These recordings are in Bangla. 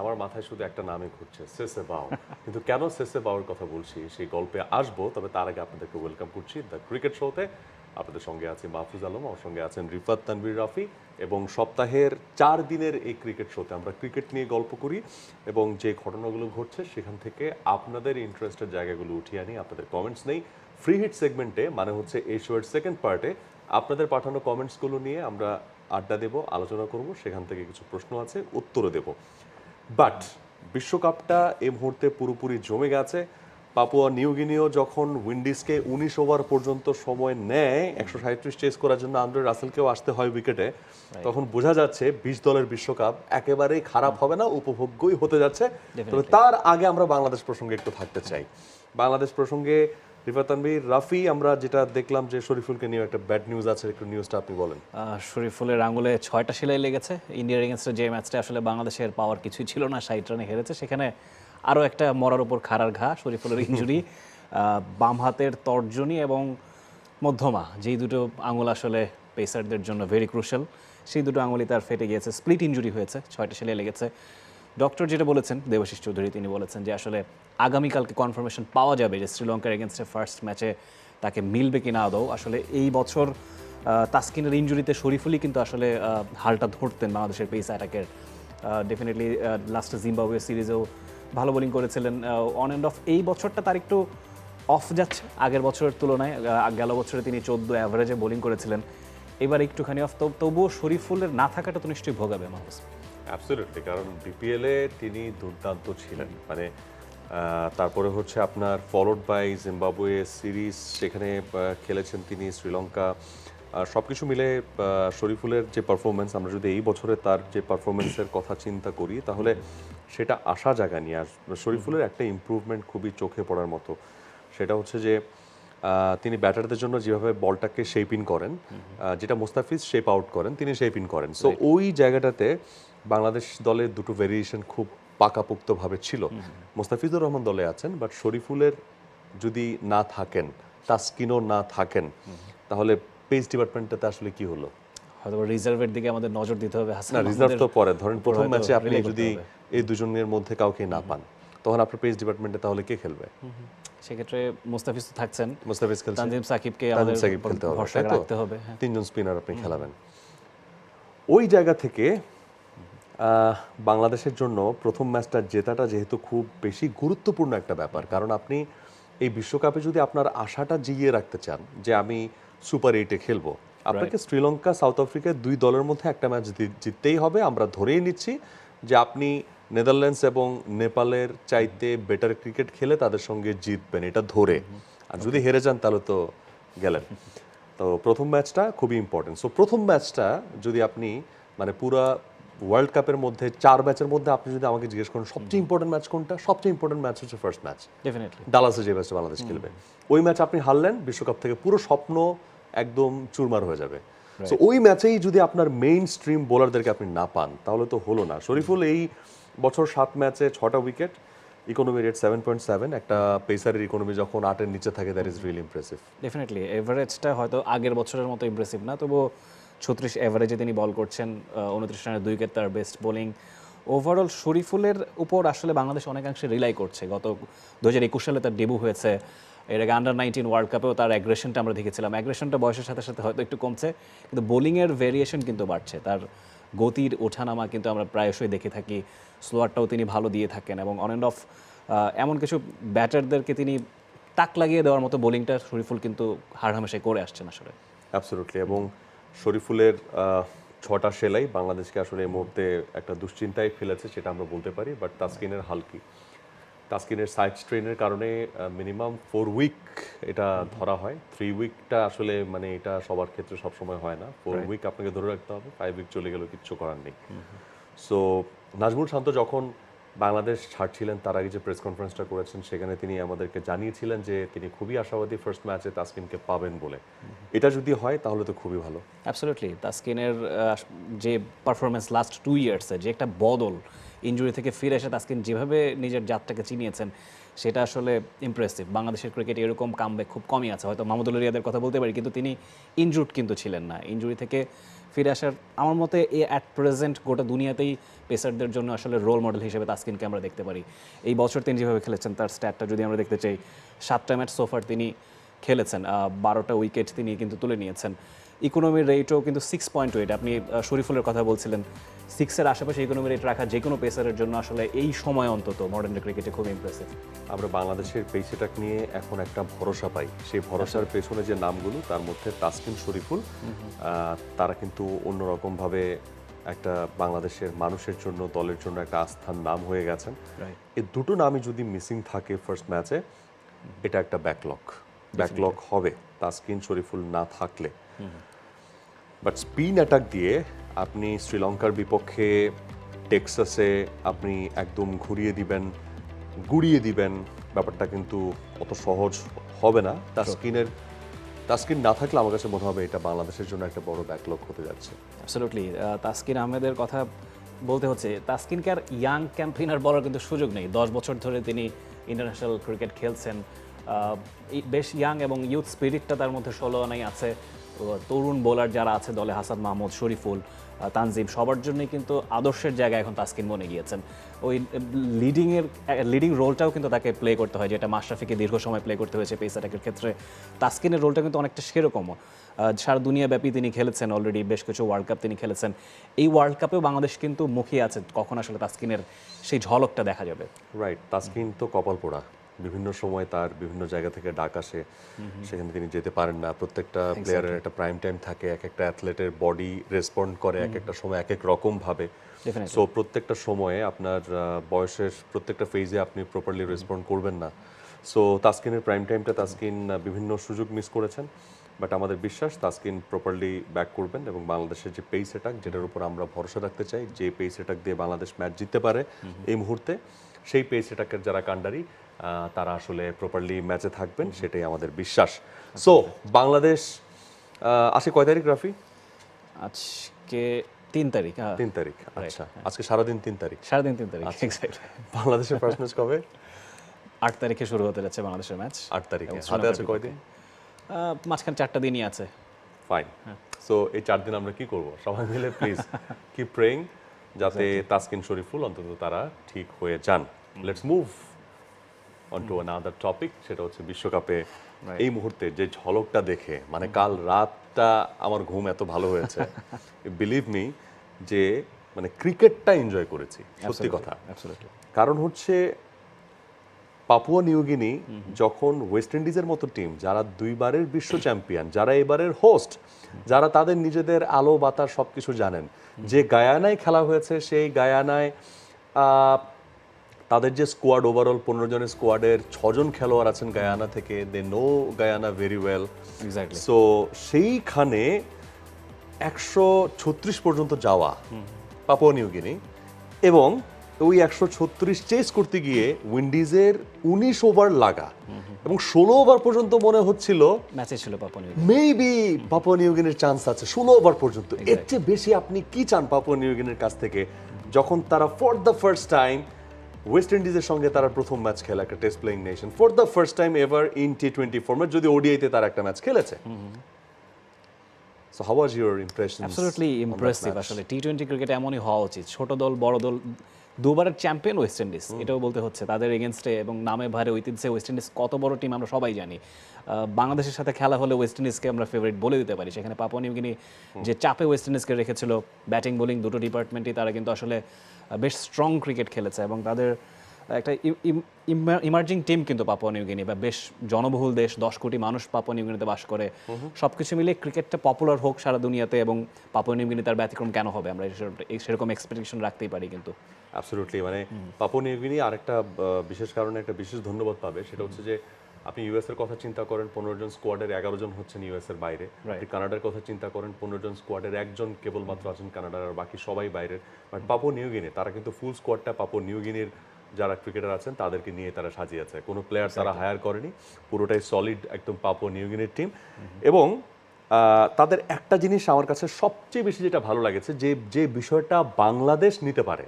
আমার মাথায় শুধু একটা নামই ঘুরছে সেসে বাও কিন্তু কেন সেসে বাওয়ের কথা বলছি, সেই গল্পে আসব, তবে তার আগে আপনাদেরকে ওয়েলকাম করছি দ্য ক্রিকেট শোতে আপনাদের সঙ্গে আছে মাহফুজ আলম, আমার সঙ্গে আছেন রিফাত তানভীর রাফি, এবং সপ্তাহের চার দিনের এই ক্রিকেট শোতে আমরা ক্রিকেট নিয়ে গল্প করি, এবং যে ঘটনাগুলো ঘটছে সেখান থেকে আপনাদের ইন্টারেস্টের জায়গাগুলো উঠিয়ে আনি, আপনাদের কমেন্টস নেই। ফ্রি হিট সেগমেন্টে মানে হচ্ছে এই শোয়ের সেকেন্ড পার্টে আপনাদের পাঠানো কমেন্টসগুলো নিয়ে আমরা আড্ডা দেব, আলোচনা করব, সেখান থেকে কিছু প্রশ্ন আছে, উত্তরও দেব। বাট বিশ্বকাপটা এ মুহূর্তে পুরোপুরি জমে গেছে। পাপুয়া নিউগিনিও যখন উইন্ডিজকে উনিশ ওভার পর্যন্ত সময় নেয় একশো সাঁত্রিশ চেস করার জন্য আন্দ্রে রাসেলকেও আসতে হয় উইকেটে। তখন বোঝা যাচ্ছে বিশ দলের বিশ্বকাপ একেবারেই খারাপ হবে না উপভোগ্যই হতে যাচ্ছে। তবে তার আগে আমরা বাংলাদেশ প্রসঙ্গে একটু থাকতে চাই। বাংলাদেশ প্রসঙ্গে রিফাত তানভীর রাফি আমরা যেটা দেখলাম যে শরীফুলকে নিয়ে একটা ব্যাড নিউজ আছে একটু নিউজটা আপনি বলেন। শরীফুলের আঙুলে ছয়টা সেলাই লেগেছে। ইন্ডিয়ার এগেনস্টে যে ম্যাচটা আসলে বাংলাদেশের পাওয়ার কিছুই ছিল না ষাট রানে হেরেছে। সেখানে আরও একটা মরার উপর খাড়ার ঘা শরীফুলের ইঞ্জুরি বাম হাতের তর্জনী এবং মধ্যমা যেই দুটো আঙুল আসলে পেসারদের জন্য ভেরি ক্রুশাল সেই দুটো আঙুলই তার ফেটে গিয়েছে। স্প্লিট ইঞ্জুরি হয়েছে ছয়টা সেলাই লেগেছে। ডক্টর যেটা বলেছেন, দেবাশিস চৌধুরী তিনি বলেছেন যে আসলে আগামীকালকে কনফার্মেশন পাওয়া যাবে যে শ্রীলঙ্কার এগেনস্টে ফার্স্ট ম্যাচে তাকে মিলবে কি না আদৌ। আসলে এই বছর তাসকিনের ইঞ্জুরিতে শরীফুলই কিন্তু আসলে হালটা ধরতেন বাংলাদেশের পেস অ্যাটাকের ডেফিনেটলি লাস্টে জিম্বাবুয়ে সিরিজেও ভালো বোলিং করেছিলেন অন অ্যান্ড অফ এই বছরটা তার একটু অফ যাচ্ছে, আগের বছরের তুলনায় গেল বছরে তিনি চোদ্দ অ্যাভারেজে বোলিং করেছিলেন। এবার একটুখানি অফ তবুও শরীফুলের না থাকাটা তো নিশ্চয়ই ভোগাবে, মাহফুজ। অ্যাবসলিউটলি কারণ বিপিএলে তিনি দুর্দান্ত ছিলেন। মানে তারপরে হচ্ছে আপনার ফলোড বাই জিম্বাবুয়ে সিরিজ সেখানে খেলেছেন তিনি শ্রীলঙ্কা সব কিছু মিলে শরীফুলের যে পারফরমেন্স আমরা যদি এই বছরে তার যে পারফরমেন্সের কথা চিন্তা করি তাহলে সেটা আশা নিয়ে আর শরীফুলের একটা ইমপ্রুভমেন্ট খুবই চোখে পড়ার মতো। সেটা হচ্ছে যে তিনি ব্যাটারদের জন্য যেভাবে বলটাকে শেপ ইন করেন যেটা মুস্তাফিজ শেপ আউট করেন তিনি শেপ ইন করেন। সো ওই জায়গাটাতে বাংলাদেশ দলের দুটো ভেরিয়েশন খুব পাকাপোক্তভাবে ছিল। মোস্তাফিজুর রহমান দলে আছেন বাট শরীফুলের যদি না থাকেন তাস্কিনও না থাকেন তাহলে পেস ডিপার্টমেন্টটাতে আসলে কি হলো? হয়তো রিজার্ভের দিকে আমাদের নজর দিতে হবে হাসান না রিজার্ভ তো পরে ধরেন প্রথম ম্যাচে আপনি যদি এই দুজনের মধ্যে কাউকে না পান তখন আপনার ডিপার্টমেন্টে তাহলে কে খেলবে? সেক্ষেত্রে মুস্তাফিজ তো থাকছেন। মুস্তাফিজ খেলছে। তানজিম সাকিবকে আমাদের সাকিব খেলতে হবে, হ্যাঁ। তিনজন স্পিনার আপনি খেলাবেন। ওই জায়গা থেকে বাংলাদেশের জন্য প্রথম ম্যাচটা জেতাটা যেহেতু খুব বেশি গুরুত্বপূর্ণ একটা ব্যাপার কারণ আপনি এই বিশ্বকাপে যদি আপনার আশাটা জিগিয়ে রাখতে চান যে আমি সুপার এইটে খেলব আপনাকে শ্রীলঙ্কা সাউথ আফ্রিকা দুই দলের মধ্যে একটা ম্যাচ জিততেই হবে। আমরা ধরেই নিচ্ছি যে আপনি নেদারল্যান্ডস এবং নেপালের চাইতে বেটার ক্রিকেট খেলে তাদের সঙ্গে জিতবেন এটা ধরে। আর যদি হেরে যান তাহলে তো গেলেন। তো প্রথম ম্যাচটা খুবই ইম্পর্টেন্ট সো প্রথম ম্যাচটা যদি আপনি মানে পুরা ওয়ার্ল্ড কাপের মধ্যে চার ম্যাচের মধ্যে আপনি যদি আমাকে জিজ্ঞেস করেন সবচেয়ে ইম্পর্টেন্ট ম্যাচ কোনটা? সবচেয়ে ইম্পর্টেন্ট ম্যাচ হচ্ছে ফার্স্ট ম্যাচ ডেফিনেটলি ডালাসে যে ম্যাচটা বাংলাদেশ খেলবে। ওই ম্যাচ আপনি হারলেন বিশ্বকাপ থেকে পুরো স্বপ্ন একদম চুরমার হয়ে যাবে। সো ওই ম্যাচেই যদি আপনার মেইন স্ট্রিম বোলারদেরকে আপনি না পান তাহলে তো হলো না। শরীফুল এই বছর সাত ম্যাচে ছটা wicket economy rate seven point seven একটা পেসারের ইকোনমি যখন আটের নিচে থাকে that is really impressive definitely এভারেজটা হয়তো আগের বছরের মতো ইমপ্রেসিভ না তবুও ছত্রিশ এভারেজে তিনি বল করছেন উনত্রিশ রানের দুই উইকেট তার বেস্ট বোলিং ওভারঅল শরীফুলের উপর আসলে বাংলাদেশ অনেকাংশে রিলাই করছে। গত দু হাজার একুশ সালে তার ডেবু হয়েছে। এর আগে আন্ডার নাইনটিন ওয়ার্ল্ড কাপেও তার অ্যাগ্রেশনটা আমরা দেখেছিলাম। অ্যাগ্রেশনটা বয়সের সাথে সাথে হয়তো একটু কমছে, কিন্তু বোলিংয়ের ভেরিয়েশন কিন্তু বাড়ছে। তার গতির ওঠানামা কিন্তু আমরা প্রায়শই দেখে থাকি। স্লোয়ারটাও তিনি ভালো দিয়ে থাকেন এবং অন অ্যান্ড অফ এমন কিছু ব্যাটারদেরকে তিনি তাক লাগিয়ে দেওয়ার মতো বোলিংটা শরীফুল কিন্তু হারহামেশাই করে আসছেন আসলে। অ্যাবসলুটলি এবং শরীফুলের ছটা সেলাই বাংলাদেশকে আসলে এই মুহূর্তে একটা দুশ্চিন্তায় ফেলেছে সেটা আমরা বলতে পারি বাট তাসকিনের হালকি। তাসকিনের সাইড স্ট্রেনের কারণে মিনিমাম ফোর উইক এটা ধরা হয়। থ্রি উইকটা আসলে মানে এটা সবার ক্ষেত্রে সবসময় হয় না। ফোর উইক আপনাকে ধরে রাখতে হবে ফাইভ উইক চলে গেলেও কিচ্ছু করার নেই। সো নাজমুল শান্ত যখন বাংলাদেশ ছাড়ছিলেন, তার আগে যে প্রেস কনফারেন্সটা করেছেন, সেখানে তিনি আমাদেরকে জানিয়েছিলেন যে তিনি খুবই আশাবাদী ফার্স্ট ম্যাচে তাসকিনকে পাবেন বলে। এটা যদি হয়, তাহলে তো খুবই ভালো। অ্যাবসোলুটলি তাসকিনের যে পারফরমেন্স লাস্ট টু ইয়ার্সে যে একটা বদল ইঞ্জুরি থেকে ফিরে এসে তাসকিন যেভাবে নিজের জাতটাকে চিনিয়েছেন সেটা আসলে ইমপ্রেসিভ বাংলাদেশের ক্রিকেটে এরকম কামব্যাক খুব কমই আছে। হয়তো মাহমুদুল রিয়াদের কথা বলতে পারি, কিন্তু তিনি ইনজুর্ড কিন্তু ছিলেন না। ইনজুরি থেকে ফিরে আসার আমার মতে এ অ্যাট প্রেজেন্ট গোটা দুনিয়াতেই পেসারদের জন্য আসলে রোল মডেল হিসেবে তাসকিনকে আমরা দেখতে পারি। এই বছর তিনি যেভাবে খেলেছেন, তার স্ট্যাটটা যদি আমরা দেখতে চাই, সাতটা ম্যাচ সোফার তিনি খেলেছেন। বারোটা উইকেট তিনি কিন্তু তুলে নিয়েছেন। ইকোনমির রেটও কিন্তু সিক্স পয়েন্ট এইট আপনি শরীফুলের কথা বলছিলেন। সিক্সের আশেপাশে ইকোনমি রেট রাখা যে কোনো পেসারের জন্য আসলে এই সময় অন্তত মডার্ন ক্রিকেটে খুব ইমপ্রেসিভ আমরা বাংলাদেশের পেসিটাক নিয়ে এখন একটা ভরসা পাই। সেই ভরসার পেছনে যে নামগুলো তার মধ্যে তাসকিন শরীফুল তারা কিন্তু অন্যরকমভাবে একটা বাংলাদেশের মানুষের জন্য দলের জন্য একটা আস্থার নাম হয়ে গেছেন. এই দুটো নামই যদি মিসিং থাকে ফার্স্ট ম্যাচে এটা একটা ব্যাকলক ব্যাকলক হবে। তাসকিন শরীফুল না থাকলে। বাট স্পিন অ্যাটাক দিয়ে আপনি শ্রীলঙ্কার বিপক্ষে টেক্সাসে আপনি একদম ঘুরিয়ে দিবেন গুড়িয়ে দিবেন। ব্যাপারটা কিন্তু অত সহজ হবে না। তাস্কিনের তাস্কিন না থাকলে আমার কাছে মনে হবে এটা বাংলাদেশের জন্য একটা বড় ব্যাকলগ হতে যাচ্ছে। অ্যাবসলুটলি তাসকিন আহমেদের কথা বলতে হচ্ছে তাসকিনকে আর ইয়াং ক্যাম্পেইনার বলার কিন্তু সুযোগ নেই। দশ বছর ধরে তিনি ইন্টারন্যাশনাল ক্রিকেট খেলছেন। বেশ ইয়াং এবং ইউথ স্পিরিটটা তার মধ্যে ষোলো আনাই আছে। তরুণ বোলার যারা আছে দলে, হাসান মাহমুদ, শরীফুল তানজিম, সবার জন্যই কিন্তু আদর্শের জায়গায় এখন তাসকিন বনে গিয়েছেন। ওই লিডিংয়ের লিডিং রোলটাও কিন্তু তাকে প্লে করতে হয়, যেটা মাশরাফিকে দীর্ঘ সময় প্লে করতে হয়েছে পেস অ্যাটাকের ক্ষেত্রে। তাসকিনের রোলটা কিন্তু অনেকটা সেরকমও। সারা দুনিয়াব্যাপী তিনি খেলেছেন অলরেডি বেশ কিছু ওয়ার্ল্ড কাপ তিনি খেলেছেন। এই ওয়ার্ল্ড কাপেও বাংলাদেশ কিন্তু মুখিয়ে আছে কখন আসলে তাসকিনের সেই ঝলকটা দেখা যাবে। রাইট তাসকিন তো কপাল পোড়া। বিভিন্ন সময় তার বিভিন্ন জায়গা থেকে ডাক আসে। সেখানে তিনি যেতে পারেন না। প্রত্যেকটা প্লেয়ারের একটা প্রাইম টাইম থাকে এক একটা অ্যাথলেটের বডি রেসপন্ড করে এক একটা সময় এক এক রকম ভাবে। সো প্রত্যেকটা সময়ে আপনার বয়সের প্রত্যেকটা ফেজে আপনি প্রপারলি রেসপন্ড করবেন না। সো তাসকিনের প্রাইম টাইমটা তাসকিন বিভিন্ন সুযোগ মিস করেছেন। বাট আমাদের বিশ্বাস তাসকিন প্রপারলি ব্যাক করবেন এবং বাংলাদেশের যে পেস অ্যাটাক যেটার উপর আমরা ভরসা রাখতে চাই যে পেস অ্যাটাক দিয়ে বাংলাদেশ ম্যাচ জিততে পারে এই মুহূর্তে সেই পেস অ্যাটাকের যারা কাণ্ডারি আহ, তারা আসলে প্রপারলি ম্যাচে থাকবেন সেটাই আমাদের বিশ্বাস। সো বাংলাদেশ আজকে কয় তারিখ রাফি? আজকে তিন তারিখ হ্যাঁ তিন তারিখ আচ্ছা। আজকে সারাদিন তিন তারিখ। সারাদিন তিন তারিখ এক্স্যাক্টলি বাংলাদেশের ফার্স্ট ম্যাচ কবে? আট তারিখে শুরু হতে যাচ্ছে বাংলাদেশের ম্যাচ আট তারিখে। হাতে আছে কয়দিন? মাঝখানে চারটা দিনই আছে। ফাইন সো এই চার দিন আমরা কি করব? সবাই মিলে প্লিজ কি প্রেইং যাতে তাসকিন শরীফুল অন্তত তারা ঠিক হয়ে যান। Let's move on to another topic সেটা হচ্ছে বিশ্বকাপে এই মুহূর্তে যে ঝলকটা দেখে মানে কাল রাতটা আমার ঘুম এত ভালো হয়েছে। বিলিভ মি যে মানে ক্রিকেটটা এনজয় করেছি সত্যি কথা। কারণ হচ্ছে পাপুয়া নিউগিনি যখন ওয়েস্ট ইন্ডিজের মতো টিম যারা দুইবারের বিশ্ব চ্যাম্পিয়ন যারা এবারের হোস্ট যারা তাদের নিজেদের আলো বাতাস সব কিছু জানেন যে গায়ানায় খেলা হয়েছে সেই গায়ানায় আহ, তাদের যে স্কোয়াড ওভারঅল পনেরো জনের স্কোয়াডের ছজন খেলোয়াড় আছেন গায়ানা থেকে they know Guyana very well so সেইখানে একশো ছত্রিশ পর্যন্ত যাওয়া পাপুয়া নিউগিনি এবং ওই একশো ছত্রিশ চেস করতে গিয়ে উইন্ডিজের উনিশ ওভার লাগা এবং ষোলো ওভার পর্যন্ত মনে হচ্ছিল ম্যাচে ছিল মেবি পাপুয়া নিউগিনের চান্স আছে ষোলো ওভার পর্যন্ত। এর চেয়ে বেশি আপনি কি চান পাপুয়া নিউগিনের কাছ থেকে? যখন তারা for the first time West ইন্ডিজের সঙ্গে তারা প্রথম ম্যাচ খেলে একটা test playing nation for the first time ever in T twenty format যদি ওডিআইতে তারা একটা ম্যাচ খেলেছে। So how was your impression absolutely impressive আসলে। টি টোয়েন্টি ক্রিকেট এমনই হওয়া উচিত। ছোট দল বড় দল দুবারের চ্যাম্পিয়ন ওয়েস্ট ইন্ডিজ। এটাও বলতে হচ্ছে তাদের এগেনস্টে এবং নামে ভারে ঐতিহ্যে ওয়েস্ট ইন্ডিজ কত বড় টিম আমরা সবাই জানি। বাংলাদেশের সাথে খেলা হলে ওয়েস্ট ইন্ডিজকে আমরা ফেভারিট বলে দিতে পারি। সেখানে পাপুয়া নিউগিনি যে চাপে ওয়েস্ট ইন্ডিজকে রেখেছিল ব্যাটিং বোলিং দুটো ডিপার্টমেন্টই তারা কিন্তু আসলে বেশ স্ট্রং ক্রিকেট খেলেছে এবং তাদের একটা ইমার্জিং টিম কিন্তু পাপুয়া নিউগিনি বা বেশ জনবহুল দেশ দশ কোটি মানুষ পাপুয়া নিউগিনিতে বাস করে। সবকিছু মিলে ক্রিকেটটা পপুলার হোক সারা দুনিয়াতে এবং পাপুয়া নিউগিনি তার ব্যতিক্রম কেন হবে? আমরা সেরকম এক্সপেকটেশন রাখতেই পারি কিন্তু। অ্যাবসলিউটলি মানে পাপুয়া নিউগিনি আরেকটা বিশেষ কারণে একটা বিশেষ ধন্যবাদ পাবে। সেটা হচ্ছে যে আপনি ইউএস এর কথা চিন্তা করেন পনেরো জন স্কোয়াডের এগারো জন হচ্ছেন ইউএস এর বাইরে। আপনি কানাডার কথা চিন্তা করেন পনেরো জন স্কোয়াডের একজন কেবলমাত্র আছেন কানাডার আর বাকি সবাই বাইরের। বাট পাপুয়া নিউগিনি তারা কিন্তু ফুল স্কোয়াডটা পাপুয়া নিউগিনির যারা ক্রিকেটার আছেন তাদেরকে নিয়ে তারা সাজিয়েছে। কোনো প্লেয়ার তারা হায়ার করেনি পুরোটাই সলিড একদম পাপুয়া নিউগিনির টিম এবং তাদের একটা জিনিস আমার কাছে সবচেয়ে বেশি যেটা ভালো লাগেছে যে যে বিষয়টা বাংলাদেশ নিতে পারে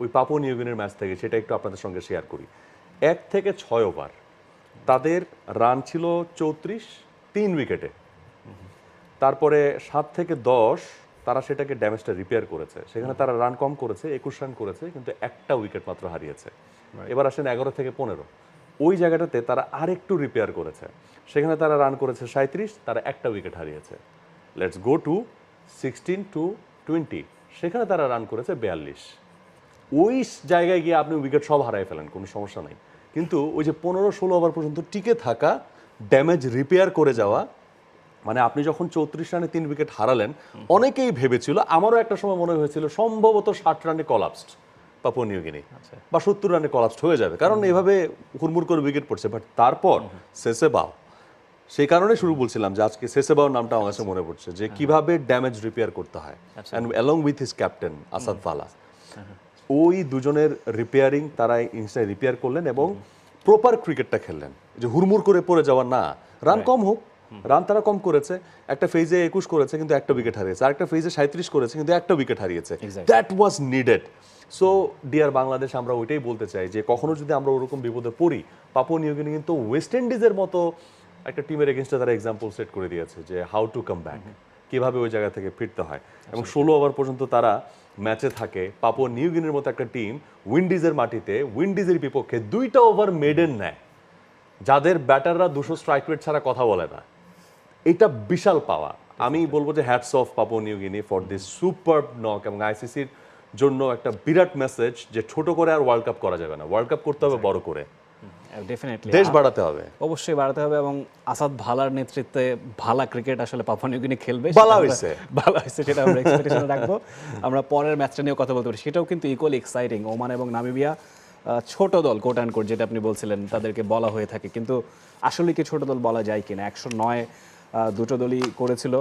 ওই পাপুয়া নিউগিনির ম্যাচ থেকে সেটা একটু আপনাদের সঙ্গে শেয়ার করি। এক থেকে ছয় ওভার তাদের রান ছিল চৌত্রিশ তিন উইকেটে তারপরে সাত থেকে দশ তারা সেটাকে ড্যামেজটা রিপেয়ার করেছে। সেখানে তারা রান কম করেছে একুশ রান করেছে কিন্তু একটা উইকেট মাত্র হারিয়েছে। এবার আসেন এগারো থেকে পনেরো। ওই জায়গাটাতে তারা আরেকটু রিপেয়ার করেছে। সেখানে তারা রান করেছে সাঁত্রিশ তারা একটা উইকেট হারিয়েছে। Let's go to sixteen to twenty সেখানে তারা রান করেছে বিয়াল্লিশ। ওই জায়গায় গিয়ে আপনি উইকেট সব হারাই ফেলেন কোনো সমস্যা নাই। কিন্তু ওই যে পনেরো ষোলো ওভার পর্যন্ত টিকে থাকা ড্যামেজ রিপেয়ার করে যাওয়া মানে আপনি যখন চৌত্রিশ রানে তিন উইকেট হারালেন অনেকেই ভেবেছিল আমারও একটা সময় মনে হয়েছিল সম্ভবত ষাট রানে কলাপসড পাপুয়া নিউগিনি বা সত্তর রানে কলাপসড হয়ে যাবে। কারণ এভাবে হুড়মুড় করে উইকেট পড়ছে। বাট তারপর শেষে বাও সেই কারণে শুরু বলছিলাম যে আজকে শেষেবাও নামটা আমার কাছে মনে পড়ছে যে কীভাবে ড্যামেজ রিপেয়ার করতে হয়। And along with his captain Asad Vala ওই দুজনের রিপেয়ারিং তারা ইনস্টায় রিপেয়ার করলেন এবং প্রপার ক্রিকেটটা খেললেন। যে হুড়মুড় করে পড়ে যাওয়া না। রান কম হোক। রান তারা কম করেছে একটা ফেজে একুশ করেছে কিন্তু একটা উইকেট হারিয়েছে। আরেকটা ফেজে সাঁত্রিশ করেছে কিন্তু একটা উইকেট হারিয়েছে। That was needed so dear Bangladesh আমরা ওইটাই বলতে চাই যে কখনো যদি আমরা ওরকম বিপদে পড়ি পাপুয়া নিউগিনি কিন্তু ওয়েস্ট ইন্ডিজের মতো একটা টিমের এগেনস্টে তারা এক্সাম্পল সেট করে দিয়েছে যে হাউ টু কাম ব্যাক কীভাবে ওই জায়গা থেকে ফিরতে হয়। এবং ষোলো ওভার পর্যন্ত তারা ম্যাচে থাকে পাপুয়া নিউগিনির মতো একটা টিম উইন্ডিজের মাটিতে উইন্ডিজের বিপক্ষে দুইটা ওভার মেডেন নেয়। যাদের ব্যাটাররা দুশো স্ট্রাইক রেট ছাড়া কথা বলে না। এটা বিশাল পাওয়া আমি বলব যে hats off Papua New Guinea for this super knock এবং আইসিসির জন্য একটা বিরাট মেসেজ যে ছোট করে আর ওয়ার্ল্ড কাপ করা যাবে না। ওয়ার্ল্ড কাপ করতে হবে বড় করে। ডেফিনেটলি দেশ বাড়াতে হবে। অবশ্যই বাড়াতে হবে এবং আসাদ ভালার নেতৃত্বে ভালা ক্রিকেট আসলে পাপুয়া নিউগিনি খেলবে। ভালা ভালো হয়েছে সেটা আমরা এক্সপেকটেশন রাখব। আমরা পরের ম্যাচটা নিয়েও কথা বলতে পারি। সেটাও কিন্তু ইকুয়ালি এক্সাইটিং ওমান এবং নামিবিয়া ছোট দল কোট অ্যান্ড কোট যেটা আপনি বলছিলেন তাদেরকে বলা হয়ে থাকে। কিন্তু আসলে কি ছোট দল বলা যায় কিনা? একশো নয় দুটো দলই করেছিল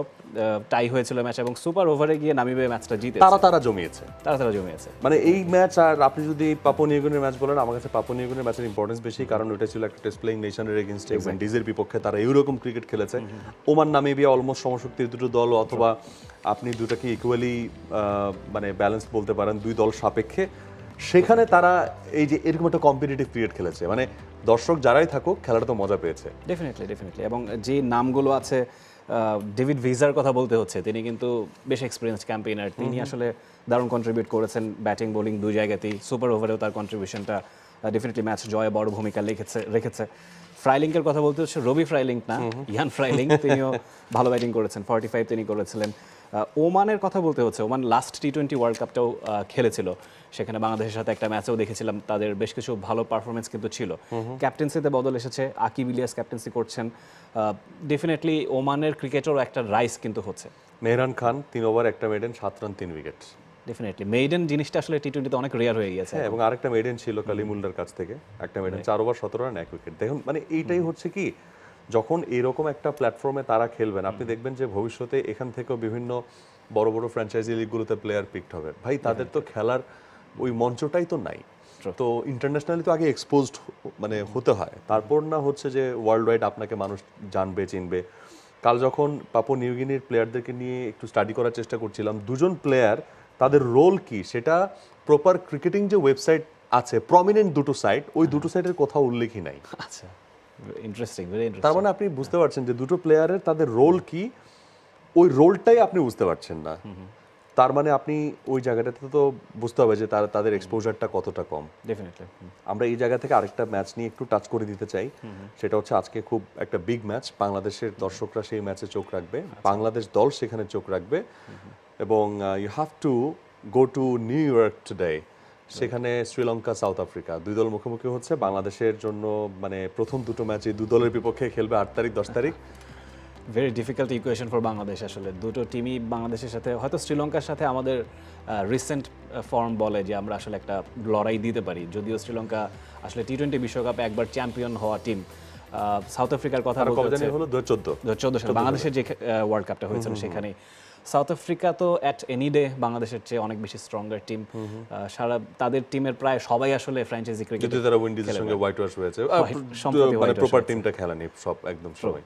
টাই হয়েছিল ম্যাচ এবং সুপার ওভারে গিয়ে নামিবে ম্যাচটা জিতে তারা তারা জমিয়েছে। তারা তারা জমিয়েছে। মানে এই ম্যাচ আর আপনি যদি পাপো নিউগনের ম্যাচ বলেন আমার কাছে পাপো নিউগনের ম্যাচের ইম্পর্টেন্স বেশি কারণ ওটা ছিল একটা টেস্ট প্লেইং নেশনের এগেনস্টে উইন্ডিজের বিপক্ষে তারা এইরকম ক্রিকেট খেলেছে। ওমান নামিবিয়া অলমোস্ট সমশক্তির দুটো দল অথবা আপনি দুটাকে ইকুয়ালি মানে ব্যালেন্স বলতে পারেন দুই দল সাপেক্ষে। সেখানে তারা এই যে এরকম একটা কম্পিটিটিভ ক্রিকেট খেলেছে। মানে দর্শক যারাই থাকুক খেলাটা তো মজা পেয়েছে। ডেফিনেটলি ডেফিনেটলি এবং যে নামগুলো আছে ডেভিড ভিজার কথা বলতে হচ্ছে তিনি কিন্তু বেশ এক্সপিরিয়েন্স ক্যাম্পেইনার তিনি আসলে দারুণ কন্ট্রিবিউট করেছেন ব্যাটিং বোলিং দুই জায়গাতেই। সুপার ওভারেও তার কন্ট্রিবিউশনটা ডেফিনেটলি ম্যাচ জয়ে বড় ভূমিকা রেখেছে রেখেছে। ফ্রাইলিংকের কথা বলতে হচ্ছে রবি ফ্রাইলিং না ইয়ান ফ্রাইলিং তিনিও ভালো ব্যাটিং করেছেন ফর্টি ফাইভ তিনি করেছিলেন। ওমানের কথা বলতে হচ্ছে Oman last T twenty world কাপটাও খেলেছিল। সেখানে বাংলাদেশের সাথে একটা ম্যাচেও দেখেছিলাম তাদের বেশ কিছু ভালো পারফরমেন্স কিন্তু ছিল। ক্যাপ্টেন্সিতে বদল এসেছে আকিব ইলিয়াস ক্যাপ্টেন্সি করছেন। ডেফিনেটলি ওমানের ক্রিকেটেরও একটা রাইস কিন্তু হচ্ছে। মেহরান খান তিন ওভার একটা মেডেন সাত রান তিন উইকেট ডেফিনেটলি মেইডেন জিনিসটা আসলে টি টোয়েন্টিতে অনেক রেয়ার হয়ে গিয়েছে। হ্যাঁ এবং আরেকটা মেডেন ছিল কালিমুল্লার কাছ থেকে। একটা মেডেন চার ওভার সতেরো রান এক উইকেট দেখুন মানে এইটাই হচ্ছে কি যখন এরকম একটা প্ল্যাটফর্মে তারা খেলবেন আপনি দেখবেন যে ভবিষ্যতে এখান থেকেও বিভিন্ন বড় বড় ফ্র্যাঞ্চাইজি লিগগুলোতে প্লেয়ার পিকড হবে। ভাই তাদের তো খেলার ওই মঞ্চটাই তো নাই। তো ইন্টারন্যাশনালি তো আগে এক্সপোজড মানে হতে হয়। তারপর না হচ্ছে যে ওয়ার্ল্ড ওয়াইড আপনাকে মানুষ জানবে চিনবে। কাল যখন পাপো নিউগিনির প্লেয়ারদেরকে নিয়ে একটু স্টাডি করার চেষ্টা করছিলাম দুজন প্লেয়ার তাদের রোল কি সেটা প্রপার ক্রিকেটিং যে ওয়েবসাইট আছে প্রমিনেন্ট দুটো সাইট ওই দুটো সাইটের কোথাও উল্লেখই নাই। আচ্ছা ইন্টারেস্টিং ভেরি তার মানে আপনি বুঝতে পারছেন যে দুটো প্লেয়ারের তাদের রোল কি ওই রোলটাই আপনি বুঝতে পারছেন না। তার মানে আপনি ওই জায়গাটাতে তো বুঝতে হবে যে তার তাদের এক্সপোজারটা কতটা কম। ডেফিনেটলি আমরা এই জায়গা থেকে আরেকটা ম্যাচ নিয়ে একটু টাচ করে দিতে চাই। সেটা হচ্ছে আজকে খুব একটা বিগ ম্যাচ বাংলাদেশের দর্শকরা সেই ম্যাচে চোখ রাখবে। বাংলাদেশ দল সেখানে চোখ রাখবে। এবং you have to go to New York today সেখানে শ্রীলঙ্কা সাউথ আফ্রিকা দুই দল মুখোমুখি হচ্ছে। বাংলাদেশের জন্য মানে প্রথম দুটো ম্যাচ এই দু দলের বিপক্ষে খেলবে আট তারিখ দশ তারিখ। Very difficult equation for Bangladesh আসলে। দুটো টিমই বাংলাদেশের সাথে হয়তো শ্রীলঙ্কার সাথে আমাদের রিসেন্ট ফর্ম বলে যে আমরা আসলে একটা লড়াই দিতে পারি। যদিও শ্রীলঙ্কা আসলে টি টোয়েন্টি বিশ্বকাপে একবার চ্যাম্পিয়ন হওয়া টিম সাউথ আফ্রিকার কথা হলো? দু চোদ্দ। সালে। বাংলাদেশের যে ওয়ার্ল্ড কাপটা হয়েছিল সেখানে সাউথ আফ্রিকা তো অ্যাট এনি ডে বাংলাদেশের চেয়ে অনেক বেশি স্ট্রঙ্গার টিম সারা তাদের টিমের প্রায় সবাই আসলে ফ্র্যাঞ্চাইজি ক্রিকেট যদিও তারা উইন্ডিজের সঙ্গে হোয়াইট ওয়াশ হয়েছে মানে প্রপার টিমটা খেলেনি সব একদম সবাই।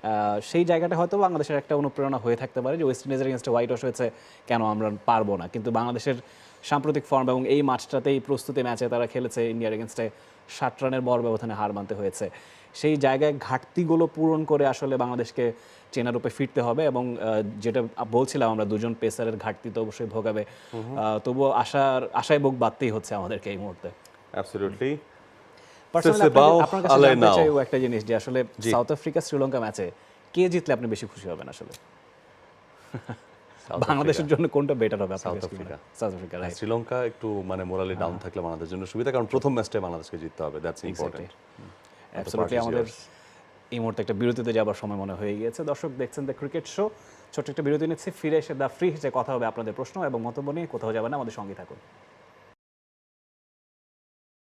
সেই জায়গাটা হয়তো বাংলাদেশের একটা অনুপ্রেরণা হয়ে থাকতে পারে যে ওয়েস্ট ইন্ডিজের এগেনস্টে হোয়াইট ওয়াশ হয়েছে কেন আমরা পারব না? কিন্তু বাংলাদেশের সাম্প্রতিক ফর্ম এবং এই মাঠটাতেই প্রস্তুতি ম্যাচে তারা খেলেছে ইন্ডিয়ার এগেনস্টে ষাট রানের বড় ব্যবধানে হার মানতে হয়েছে। সেই জায়গায় ঘাটতিগুলো পূরণ করে আসলে বাংলাদেশকে চেনা রূপে ফিরতে হবে এবং যেটা বলছিলাম আমরা দুজন পেসারের ঘাটতি তো অবশ্যই ভোগাবে। তবুও আশার আশায় বুক বাঁধতেই হচ্ছে আমাদেরকে এই মুহূর্তে। অ্যাবসলিউটলি Personally সেসেবাও আপনাকে- আপনার কাছে জানতে চাই একটা জিনিস যে আসলে সাউথ আফ্রিকা শ্রীলঙ্কা ম্যাচে কে জিতলে আপনি বেশি খুশি হবেন আসলে? বাংলাদেশের জন্য কোনটা বেটার হবে আপনার South কাছে কি Africa. হয়? সাউথ আফ্রিকা শ্রীলঙ্কা একটু মানে মোরালি ডাউন থাকলে বাংলাদেশের জন্য সুবিধা কারণ প্রথম ম্যাচটাই বাংলাদেশকে জিততে হবে দ্যাটস ইম্পর্টেন্ট অ্যাবসলিউটলি আমাদের. এই মুহূর্তে একটা বিরতিতে যাবার সময় মনে হয়ে গিয়েছে। দর্শক, দেখছেন দ্য ক্রিকেট শো ছোট্ট একটা বিরতি নিচ্ছি। ফিরে এসে দ্য ফ্রি হিসেবে কথা হবে আপনাদের প্রশ্ন এবং মন্তব্য নিয়ে। কোথাও যাবেন আমাদের সঙ্গে থাকুন।